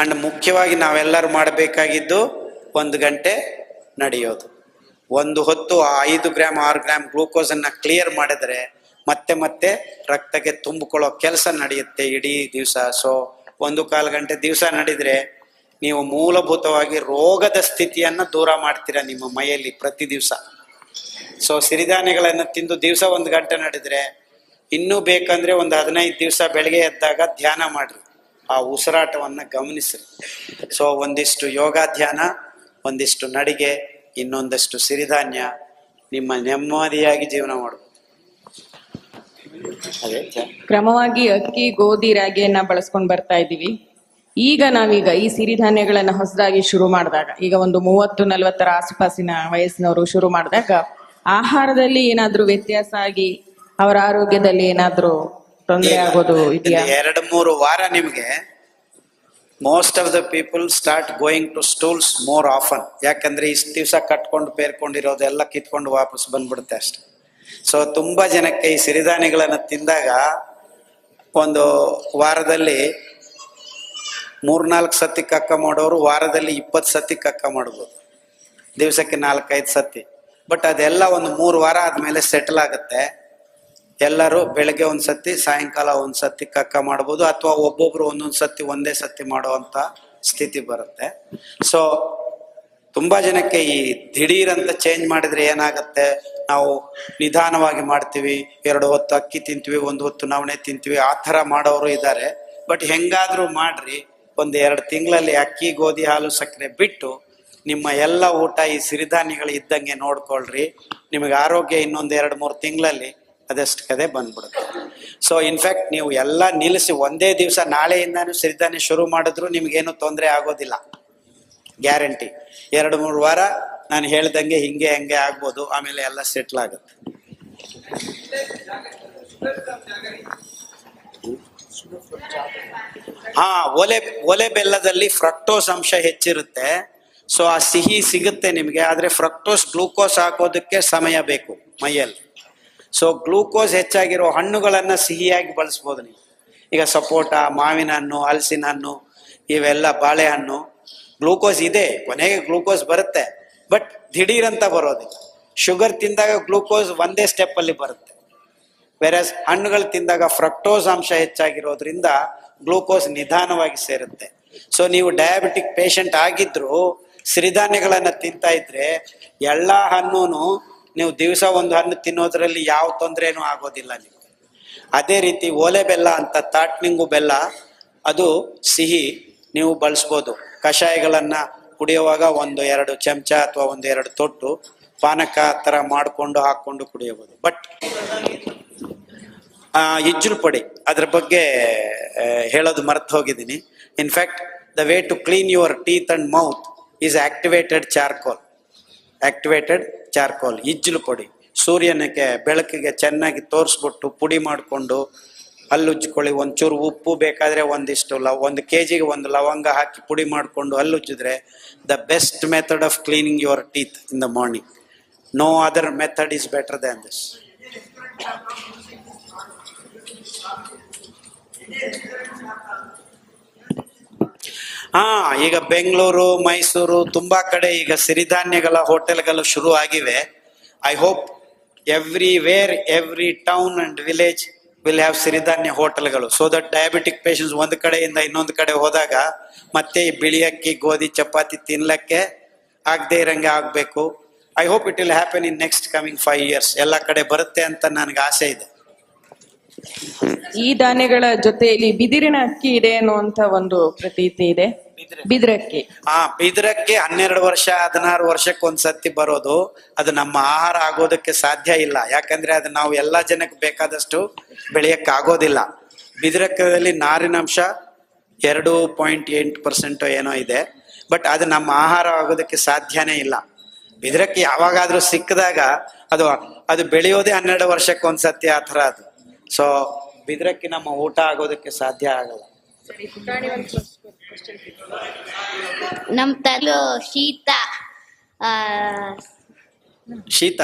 And ಮುಖ್ಯವಾಗಿ ನಾವೆಲ್ಲರೂ ಮಾಡಬೇಕಾಗಿದ್ದು ಒಂದು ಗಂಟೆ ನಡೆಯೋದು. ಒಂದು ಹೊತ್ತು ಆ ಐದು ಗ್ರಾಮ್ ಆರು ಗ್ರಾಮ್ ಗ್ಲೂಕೋಸನ್ನು ಕ್ಲಿಯರ್ ಮಾಡಿದರೆ ಮತ್ತೆ ಮತ್ತೆ ರಕ್ತಕ್ಕೆ ತುಂಬಿಕೊಳ್ಳೋ ಕೆಲಸ ನಡೆಯುತ್ತೆ ಇಡೀ ದಿವಸ. ಸೊ ಒಂದು ಕಾಲು ಗಂಟೆ ದಿವಸ ನಡೆದರೆ ನೀವು ಮೂಲಭೂತವಾಗಿ ರೋಗದ ಸ್ಥಿತಿಯನ್ನು ದೂರ ಮಾಡ್ತೀರಾ ನಿಮ್ಮ ಮೈಯಲ್ಲಿ ಪ್ರತಿ ದಿವಸ. ಸೊ ಸಿರಿಧಾನ್ಯಗಳನ್ನು ತಿಂದು ದಿವಸ ಒಂದು ಗಂಟೆ ನಡೆದರೆ ಇನ್ನೂ ಬೇಕಂದ್ರೆ ಒಂದು ಹದಿನೈದು ದಿವಸ ಬೆಳಗ್ಗೆ ಎದ್ದಾಗ ಧ್ಯಾನ ಮಾಡ್ರಿ. ಆ ಉಸಿರಾಟವನ್ನು ಗಮನಿಸ್ರಿ. ಸೊ ಒಂದಿಷ್ಟು ಯೋಗಾಧ್ಯಾನ ಒಂದಿಷ್ಟು ನಡಿಗೆ, ಇನ್ನೊಂದಷ್ಟು ಸಿರಿಧಾನ್ಯ ನಿಮ್ಮ ನೆಮ್ಮದಿಯಾಗಿ ಜೀವನ ಮಾಡಬಹುದು. ಕ್ರಮವಾಗಿ ಅಕ್ಕಿ, ಗೋಧಿ, ರಾಗಿಯನ್ನ ಬಳಸ್ಕೊಂಡು ಬರ್ತಾ ಇದ್ದೀವಿ. ಈಗ ನಾವೀಗ ಈ ಸಿರಿಧಾನ್ಯಗಳನ್ನ ಹೊಸದಾಗಿ ಶುರು ಮಾಡಿದಾಗ, ಈಗ ಒಂದು ಮೂವತ್ತು, ನಲವತ್ತರ ಆಸುಪಾಸಿನ ವಯಸ್ಸಿನವರು ಶುರು ಮಾಡಿದಾಗ, ಆಹಾರದಲ್ಲಿ ಏನಾದ್ರೂ ವ್ಯತ್ಯಾಸ ಆಗಿ ಅವರ ಆರೋಗ್ಯದಲ್ಲಿ ಏನಾದ್ರೂ ತೊಂದರೆ ಆಗೋದು ಇದೆಯಾ? ಎರಡು ಮೂರು ವಾರ ನಿಮಗೆ most of the people start going to stools more often ಯಾಕಂದ್ರೆ ಇಷ್ಟು ದಿವಸ ಕಟ್ಕೊಂಡು ಪೇರ್ಕೊಂಡಿರೋದೆಲ್ಲ ಕಿತ್ಕೊಂಡು ವಾಪಸ್ ಬಂದ್ಬಿಡುತ್ತೆ ಅಷ್ಟೆ. ಸೊ ತುಂಬಾ ಜನಕ್ಕೆ ಈ ಸಿರಿಧಾನ್ಯಗಳನ್ನು ತಿಂದಾಗ ಒಂದು ವಾರದಲ್ಲಿ ಮೂರ್ನಾಲ್ಕು ಸತಿ ಕಕ್ಕ ಮಾಡೋರು ವಾರದಲ್ಲಿ ಇಪ್ಪತ್ತು ಸತಿ ಕಕ್ಕ ಮಾಡ್ಬೋದು. ದಿವಸಕ್ಕೆ ನಾಲ್ಕೈದು ಸತಿ. ಬಟ್ ಅದೆಲ್ಲ ಒಂದು ಮೂರು ವಾರ ಆದಮೇಲೆ ಸೆಟಲ್ ಆಗುತ್ತೆ. ಎಲ್ಲರೂ ಬೆಳಗ್ಗೆ ಒಂದ್ಸತಿ ಸಾಯಂಕಾಲ ಒಂದ್ಸತಿ ಕಕ್ಕ ಮಾಡ್ಬೋದು ಅಥವಾ ಒಬ್ಬೊಬ್ರು ಒಂದೊಂದು ಸತಿ ಒಂದೇ ಸತಿ ಮಾಡುವಂತ ಸ್ಥಿತಿ ಬರುತ್ತೆ. ಸೊ ತುಂಬಾ ಜನಕ್ಕೆ ಈ ದಿಢೀರ್ ಅಂತ ಚೇಂಜ್ ಮಾಡಿದ್ರೆ ಏನಾಗುತ್ತೆ? ನಾವು ನಿಧಾನವಾಗಿ ಮಾಡ್ತೀವಿ, ಎರಡು ಹೊತ್ತು ಅಕ್ಕಿ ತಿಂತೀವಿ, ಒಂದು ಹೊತ್ತು ನವಣೆ ತಿಂತೀವಿ, ಆ ಥರ ಮಾಡೋರು ಇದ್ದಾರೆ. ಬಟ್ ಹೆಂಗಾದ್ರೂ ಮಾಡ್ರಿ, ಒಂದು ಎರಡು ತಿಂಗಳಲ್ಲಿ ಅಕ್ಕಿ, ಗೋಧಿ, ಹಾಲು, ಸಕ್ಕರೆ ಬಿಟ್ಟು ನಿಮ್ಮ ಎಲ್ಲ ಊಟ ಈ ಸಿರಿಧಾನ್ಯಗಳು ಇದ್ದಂಗೆ ನೋಡ್ಕೊಳ್ರಿ. ನಿಮಗೆ ಆರೋಗ್ಯ ಇನ್ನೊಂದು ಎರಡು ಮೂರು ತಿಂಗಳಲ್ಲಿ ಅದಷ್ಟು ಕದೆ ಬಂದ್ಬಿಡುತ್ತೆ. ಸೊ ಇನ್ಫ್ಯಾಕ್ಟ್ ನೀವು ಎಲ್ಲ ನಿಲ್ಲಿಸಿ ಒಂದೇ ದಿವಸ ನಾಳೆಯಿಂದಾನು ಸಿರಿಧಾನ್ಯ ಶುರು ಮಾಡಿದ್ರು ನಿಮ್ಗೇನು ತೊಂದರೆ ಆಗೋದಿಲ್ಲ. ಗ್ಯಾರಂಟಿ ಎರಡು, ಮೂರು ವಾರ ನಾನು ಹೇಳ್ದಂಗೆ ಹಿಂಗೆ, ಹಂಗೆ ಆಗ್ಬೋದು, ಆಮೇಲೆ ಎಲ್ಲ ಸೆಟ್ಲ್ ಆಗುತ್ತೆ. ಹಾ, ಒಲೆ ಒಲೆ ಬೆಲ್ಲದಲ್ಲಿ ಫ್ರಕ್ಟೋಸ್ ಅಂಶ ಹೆಚ್ಚಿರುತ್ತೆ. ಸೊ ಆ ಸಿಹಿ ಸಿಗುತ್ತೆ ನಿಮಗೆ, ಆದ್ರೆ ಫ್ರಕ್ಟೋಸ್ ಗ್ಲೂಕೋಸ್ ಹಾಕೋದಕ್ಕೆ ಸಮಯ ಬೇಕು ಮೈಯಲ್ಲಿ. ಸೊ ಗ್ಲೂಕೋಸ್ ಹೆಚ್ಚಾಗಿರೋ ಹಣ್ಣುಗಳನ್ನ ಸಿಹಿಯಾಗಿ ಬಳಸ್ಬೋದು ನೀವು. ಈಗ ಸಪೋಟ, ಮಾವಿನ ಹಣ್ಣು, ಹಲಸಿನ ಹಣ್ಣು, ಇವೆಲ್ಲ ಬಾಳೆಹಣ್ಣು ಗ್ಲೂಕೋಸ್ ಇದೆ. ಕೊನೆಗೆ ಗ್ಲೂಕೋಸ್ ಬರುತ್ತೆ. ಬಟ್ ದಿಢೀರಂತ ಬರೋದಿಲ್ಲ. ಶುಗರ್ ತಿಂದಾಗ ಗ್ಲೂಕೋಸ್ ಒಂದೇ ಸ್ಟೆಪ್ ಅಲ್ಲಿ ಬರುತ್ತೆ. ವೆರಸ್ ಹಣ್ಣುಗಳು ತಿಂದಾಗ ಫ್ರಕ್ಟೋಸ್ ಅಂಶ ಹೆಚ್ಚಾಗಿರೋದ್ರಿಂದ ಗ್ಲೂಕೋಸ್ ನಿಧಾನವಾಗಿ ಸೇರುತ್ತೆ. ಸೊ ನೀವು ಡಯಾಬಿಟಿಕ್ ಪೇಷಂಟ್ ಆಗಿದ್ರು ಸಿರಿಧಾನ್ಯಗಳನ್ನ ತಿಂತಾ ಇದ್ರೆ ಎಲ್ಲಾ ಹಣ್ಣುನು ನೀವು ದಿವಸ ಒಂದು ಹಣ್ಣು ತಿನ್ನೋದ್ರಲ್ಲಿ ಯಾವ ತೊಂದರೆನೂ ಆಗೋದಿಲ್ಲ ನಿಮಗೆ. ಅದೇ ರೀತಿ ಓಲೆ ಬೆಲ್ಲ ಅಂತ ತಾಟ್ನಿಂಗು ಬೆಲ್ಲ, ಅದು ಸಿಹಿ ನೀವು ಬಳಸ್ಬೋದು. ಕಷಾಯಗಳನ್ನ ಕುಡಿಯುವಾಗ ಒಂದು ಎರಡು ಚಮಚ ಅಥವಾ ಒಂದು ಎರಡು ತೊಟ್ಟು ಪಾನಕ ಥರ ಮಾಡಿಕೊಂಡು ಹಾಕೊಂಡು ಕುಡಿಯಬಹುದು ಬಟ್ ಇಜ್ಜುಲ್ ಪುಡಿ ಅದ್ರ ಬಗ್ಗೆ ಹೇಳೋದು ಮರ್ತು ಹೋಗಿದ್ದೀನಿ. In fact the way to clean your teeth and mouth is activated charcoal activated charcoal ಇಜ್ಜಲು ಪುಡಿ. ಸೂರ್ಯನಿಗೆ ಬೆಳಕಿಗೆ ಚೆನ್ನಾಗಿ ತೋರಿಸ್ಬಿಟ್ಟು ಪುಡಿ ಮಾಡಿಕೊಂಡು ಹಲ್ಲುಜ್ಜಿಕೊಳ್ಳಿ ಒಂಚೂರು ಉಪ್ಪು ಬೇಕಾದರೆ ಒಂದಿಷ್ಟು ಲವ್, ಒಂದು ಕೆ ಜಿಗೆ ಒಂದು ಲವಂಗ ಹಾಕಿ ಪುಡಿ ಮಾಡಿಕೊಂಡು ಹಲ್ಲುಜ್ಜಿದ್ರೆ the best method of cleaning your teeth in the morning no other method is better than this ಹಾ, ಈಗ ಬೆಂಗಳೂರು, ಮೈಸೂರು, ತುಂಬಾ ಕಡೆ ಈಗ ಸಿರಿಧಾನ್ಯಗಳ ಹೋಟೆಲ್ಗಳು ಶುರು ಆಗಿವೆ. I hope everywhere every town and village will have ಸಿರಿಧಾನ್ಯ ಹೋಟೆಲ್ಗಳು. ಸೊ ದಟ್ ಡಯಾಬಿಟಿಕ್ ಪೇಷಂಟ್ಸ್ ಒಂದು ಕಡೆಯಿಂದ ಇನ್ನೊಂದು ಕಡೆ ಹೋದಾಗ ಮತ್ತೆ ಬಿಳಿ ಅಕ್ಕಿ, ಗೋಧಿ, ಚಪಾತಿ ತಿನ್ಲಕ್ಕೆ ಆಗದೆ ಇರಂಗೆ ಆಗಬೇಕು. I hope it will happen in next coming five years ಎಲ್ಲ ಕಡೆ ಬರುತ್ತೆ ಅಂತ ನನಗೆ ಆಸೆ ಇದೆ. ಈ ಧಾನ್ಯಗಳ ಜೊತೆಯಲ್ಲಿ ಬಿದಿರಿನ ಅಕ್ಕಿ ಇದೆ ಅನ್ನುವಂತ ಒಂದು ಪ್ರತೀತಿ ಇದೆ. ಬಿದಿರಕ್ಕಿ. ಆ ಬಿದಿರಕ್ಕೆ ಹನ್ನೆರಡು ವರ್ಷ ಹದಿನಾರು ವರ್ಷಕ್ಕೆ ಒಂದ್ಸತಿ ಬರೋದು ಅದು ನಮ್ಮ ಆಹಾರ ಆಗೋದಕ್ಕೆ ಸಾಧ್ಯ ಇಲ್ಲ. ಯಾಕಂದ್ರೆ ಅದು ನಾವು ಎಲ್ಲಾ ಜನಕ್ಕೆ ಬೇಕಾದಷ್ಟು ಬೆಳೆಯಕ್ಕೆ ಆಗೋದಿಲ್ಲ ಬಿದಿರಕ್ಕದಲ್ಲಿ ನಾರಿನಂಶ ಎರಡು ಪಾಯಿಂಟ್ ಎಂಟು ಪರ್ಸೆಂಟ್ ಏನೋ ಇದೆ. ಬಟ್ ಅದು ನಮ್ಮ ಆಹಾರ ಆಗೋದಕ್ಕೆ ಸಾಧ್ಯನೇ ಇಲ್ಲ. ಬಿದಿರಕ್ಕಿ ಯಾವಾಗಾದ್ರೂ ಸಿಕ್ಕಿದಾಗ ಅದು ಅದು ಬೆಳೆಯೋದೇ ಹನ್ನೆರಡು ವರ್ಷಕ್ಕೆ ಒಂದ್ಸತಿ ಆ ಥರ ಅದು. ಸೊ ಬಿದ್ರಕ್ಕೆ ನಮ್ಮ ಊಟ ಆಗೋದಕ್ಕೆ ಸಾಧ್ಯ ಆಗಲ್ಲ. ನಮ್ ತಲು ಶೀತ ಆ, ಶೀತ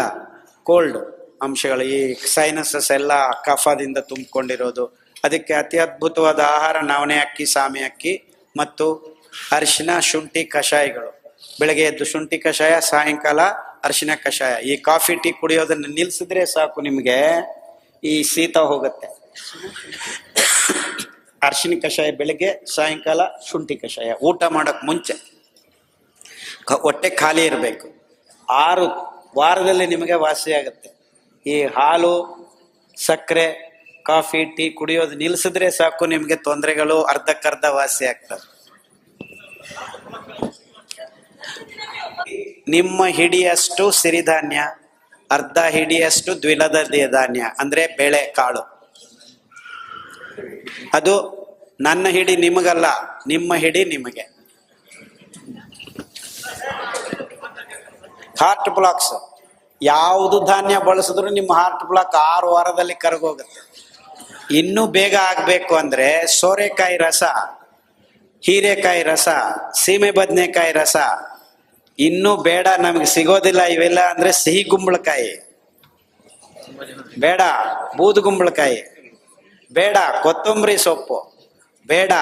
ಕೋಲ್ಡ್ ಅಂಶಗಳು ಈ ಸೈನಸಸ್ ಎಲ್ಲ ಕಫದಿಂದ ತುಂಬಿಕೊಂಡಿರೋದು. ಅದಕ್ಕೆ ಅತಿ ಅದ್ಭುತವಾದ ಆಹಾರ ನವಣೆ ಅಕ್ಕಿ ಸಾಮೆ ಅಕ್ಕಿ ಮತ್ತು ಅರಿಶಿನ ಶುಂಠಿ ಕಷಾಯಗಳು. ಬೆಳಗ್ಗೆ ಎದ್ದು ಶುಂಠಿ ಕಷಾಯ ಸಾಯಂಕಾಲ ಅರಿಶಿನ ಕಷಾಯ. ಈ ಕಾಫಿ ಟೀ ಕುಡಿಯೋದನ್ನ ನಿಲ್ಸಿದ್ರೆ ಸಾಕು ನಿಮಗೆ. ಈ ಶೀತ ಹೋಗುತ್ತೆ. ಅರ್ಶಿನ ಕಷಾಯ ಬೆಳಗ್ಗೆ, ಸಾಯಂಕಾಲ ಶುಂಠಿ ಕಷಾಯ. ಊಟ ಮಾಡಕ್ ಮುಂಚೆ ಹೊಟ್ಟೆ ಖಾಲಿ ಇರಬೇಕು. ಆರು ವಾರದಲ್ಲಿ ನಿಮಗೆ ವಾಸಿ ಆಗುತ್ತೆ. ಈ ಹಾಲು, ಸಕ್ಕರೆ, ಕಾಫಿ, ಟೀ ಕುಡಿಯೋದು ನಿಲ್ಸಿದ್ರೆ ಸಾಕು, ನಿಮಗೆ ತೊಂದರೆಗಳು ಅರ್ಧಕ್ಕರ್ಧ ವಾಸಿ ಆಗ್ತವೆ. ನಿಮ್ಮ ಹಿಡಿಯಷ್ಟು ಸಿರಿಧಾನ್ಯ. ಅರ್ಧ ಹಿಡಿಯಷ್ಟು ದ್ವಿಲದ ಧಾನ್ಯ, ಅಂದ್ರೆ ಬೆಳೆ ಕಾಳು. ಅದು ನನ್ನ ಹಿಡಿ ನಿಮಗಲ್ಲ, ನಿಮ್ಮ ಹಿಡಿ ನಿಮಗೆ. ಹಾರ್ಟ್ ಬ್ಲಾಕ್ಸ್ ಯಾವುದು ಧಾನ್ಯ ಬಳಸಿದ್ರು ನಿಮ್ಮ ಹಾರ್ಟ್ ಬ್ಲಾಕ್ ಆರು ವಾರದಲ್ಲಿ ಕರಗೋಗುತ್ತೆ. ಇನ್ನೂ ಬೇಗ ಆಗಬೇಕು ಅಂದ್ರೆ ಸೋರೆಕಾಯಿ ರಸ, ಹೀರೆಕಾಯಿ ರಸ, ಸೀಮೆ ಬದನೆಕಾಯಿ ರಸ ಇನ್ನೂ ಬೇಡ, ನಮ್ಗೆ ಸಿಗೋದಿಲ್ಲ ಇವೆಲ್ಲ ಅಂದ್ರೆ ಸಿಹಿ ಗುಂಬಳಕಾಯಿ. ಬೇಡ ಬೂದುಗುಂಬಳಕಾಯಿ ಬೇಡ, ಕೊತ್ತಂಬರಿ ಸೊಪ್ಪು. ಬೇಡ,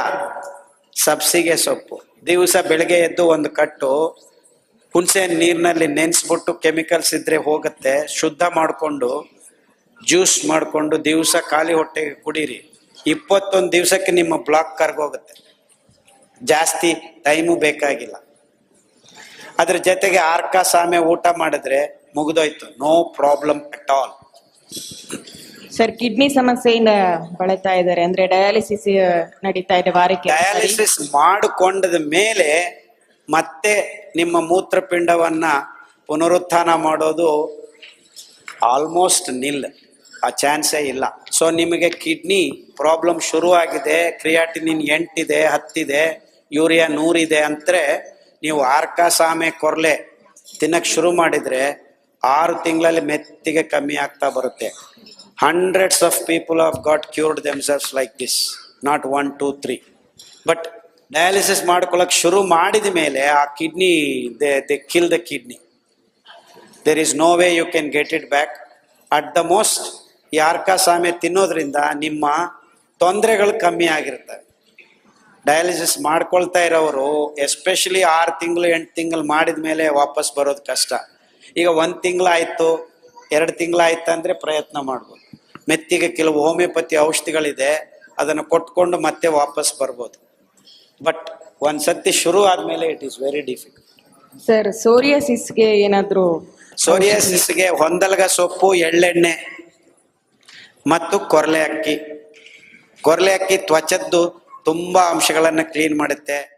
ಸಬ್ಸಿಗೆ ಸೊಪ್ಪು. ದಿವಸ ಬೆಳಗ್ಗೆ ಎದ್ದು ಒಂದು ಕಟ್ಟು ಹುಣಸೆ ನೀರಿನಲ್ಲಿ ನೆನೆಸ್ಬಿಟ್ಟು ಕೆಮಿಕಲ್ಸ್ ಇದ್ರೆ ಹೋಗುತ್ತೆ, ಶುದ್ಧ ಮಾಡಿಕೊಂಡು, ಜ್ಯೂಸ್ ಮಾಡಿಕೊಂಡು ದಿವಸ ಖಾಲಿ ಹೊಟ್ಟೆಗೆ ಕುಡೀರಿ. ಇಪ್ಪತ್ತೊಂದು ದಿವಸಕ್ಕೆ ನಿಮ್ಮ ಬ್ಲಾಕ್ ಕರ್ಗೋಗುತ್ತೆ. ಜಾಸ್ತಿ ಟೈಮು ಬೇಕಾಗಿಲ್ಲ. ಅದ್ರ ಜೊತೆಗೆ ಆರ್ಕ ಸಾಮೆ ಊಟ ಮಾಡಿದ್ರೆ ಮುಗಿದೋಯ್ತು. No problem at all sir kidney ಸಮಸ್ಯೆಯಿಂದ ಬಳತಾ ಇದ್ದಾರೆ. ಅಂದ್ರೆ ಡಯಾಲಿಸಿಸ್ ನಡೀತಾ ಇದೆ ವಾರಕ್ಕೆ ಡಯಾಲಿಸಿಸ್ ಮಾಡಿಕೊಂಡದ ಮೇಲೆ ಮತ್ತೆ ನಿಮ್ಮ ಮೂತ್ರಪಿಂಡವನ್ನ ಪುನರುತ್ಥಾನ ಮಾಡೋದು ಆಲ್ಮೋಸ್ಟ್ ನಿಲ್. ಆ ಚಾನ್ಸೇ ಇಲ್ಲ. ಸೊ ನಿಮಗೆ ಕಿಡ್ನಿ ಪ್ರಾಬ್ಲಮ್ ಶುರು ಆಗಿದೆ ಕ್ರಿಯಾಟಿನಿನ್ ಎಂಟಿದೆ ಹತ್ತಿದೆ ಯೂರಿಯಾ ನೂರಿದೆ ಅಂದ್ರೆ ನೀವು ಆರ್ಕ ಸಾಮೆ ಕೊರ್ಲೆ ತಿನ್ನಕ್ ಶುರು ಮಾಡಿದ್ರೆ ಆರು ತಿಂಗಳಲ್ಲಿ ಮೆತ್ತಿಗೆ ಕಮ್ಮಿ ಆಗ್ತಾ ಬರುತ್ತೆ. Hundreds of people of got cured themselves like this not one two three but dialysis ಮಾಡ್ಕೊಳಕ್ ಶುರು ಮಾಡಿದ ಮೇಲೆ ಆ kidney they they kill the kidney there is no way you can get it back at the most ಈ ಸಾಮೆ ತಿನ್ನೋದ್ರಿಂದ ನಿಮ್ಮ ತೊಂದರೆಗಳು ಕಮ್ಮಿ ಆಗಿರ್ತವೆ ಡಯಾಲಿಸಿಸ್ ಮಾಡ್ಕೊಳ್ತಾ ಇರೋರು ಎಸ್ಪೆಷಲಿ ಆರು ತಿಂಗಳು ಎಂಟು ತಿಂಗಳು ಮಾಡಿದ ಮೇಲೆ ವಾಪಸ್ ಬರೋದು ಕಷ್ಟ. ಈಗ ಒಂದು ತಿಂಗಳಾಯ್ತು ಎರಡು ತಿಂಗಳಾಯ್ತು ಅಂದರೆ ಪ್ರಯತ್ನ ಮಾಡ್ಬೋದು. ಮೆತ್ತಿಗೆ ಕೆಲವು ಹೋಮಿಯೋಪತಿ ಔಷಧಿಗಳಿದೆ ಅದನ್ನು ಕೊಟ್ಕೊಂಡು ಮತ್ತೆ ವಾಪಸ್ ಬರ್ಬೋದು. ಬಟ್ ಒಂದ್ಸತಿ ಶುರು ಆದಮೇಲೆ it is very difficult sir ಸೋರಿಯಾಸಿಸ್ಗೆ ಏನಾದರೂ ಸೋರಿಯಾಸಿಸ್ಗೆ ಹೊಂದಲ್ಗ ಸೊಪ್ಪು ಎಳ್ಳೆಣ್ಣೆ ಮತ್ತು ಕೊರಲೆ ಅಕ್ಕಿ. ಕೊರಲೆ ಅಕ್ಕಿ ತ್ವಚದ್ದು ತುಂಬಾ ಅಂಶಗಳನ್ನು ಕ್ಲೀನ್ ಮಾಡುತ್ತೆ.